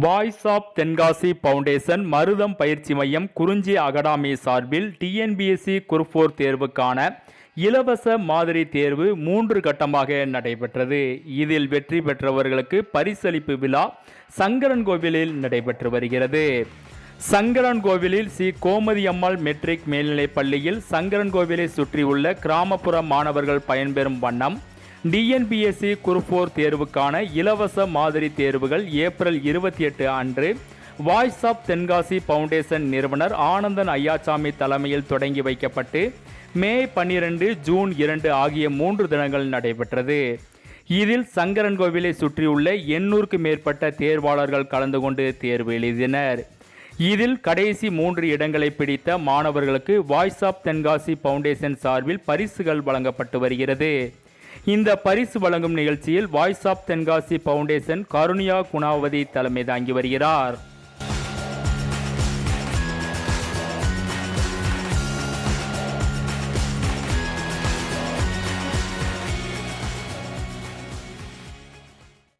Voice of Tenkasi foundation மருதம் பயிற்சி மையம் குறிஞ்சி அகாடமி சார்பில் டிஎன்பிஎஸ்சி குருப்போர் தேர்வுக்கான இலவச மாதிரி தேர்வு மூன்று கட்டமாக நடைபெற்றது. இதில் வெற்றி பெற்றவர்களுக்கு பரிசளிப்பு விழா சங்கரன் கோவிலில் நடைபெற்று வருகிறது. சங்கரன் கோவிலில் ஸ்ரீ கோமதி அம்மாள் மெட்ரிக் மேல்நிலைப் பள்ளியில் சங்கரன் கோவிலை சுற்றியுள்ள கிராமப்புற மாணவர்கள் பயன்பெறும் வண்ணம் டிஎன்பிஎஸ்சி குருப்போர் தேர்வுக்கான இலவச மாதிரி தேர்வுகள் ஏப்ரல் இருபத்தி எட்டு அன்று வாய்ஸ் ஆஃப் தென்காசி ஃபவுண்டேஷன் நிறுவனர் ஆனந்தன் ஐயாசாமி தலைமையில் தொடங்கி வைக்கப்பட்டு மே பன்னிரண்டு ஜூன் இரண்டு ஆகிய மூன்று தினங்கள் நடைபெற்றது. இதில் சங்கரன் கோவிலை சுற்றியுள்ள எண்ணூறுக்கு மேற்பட்ட தேர்வாளர்கள் கலந்து கொண்டு தேர்வு எழுதினர். இதில் கடைசி மூன்று இடங்களை பிடித்த மாணவர்களுக்கு வாய்ஸ் ஆஃப் தென்காசி ஃபவுண்டேஷன் சார்பில் பரிசுகள் வழங்கப்பட்டு வருகிறது. இந்த பரிசு வழங்கும் நிகழ்ச்சியில் voice of Tenkasi foundation Karunya Gunavathi தலைமை தாங்கி வருகிறார்.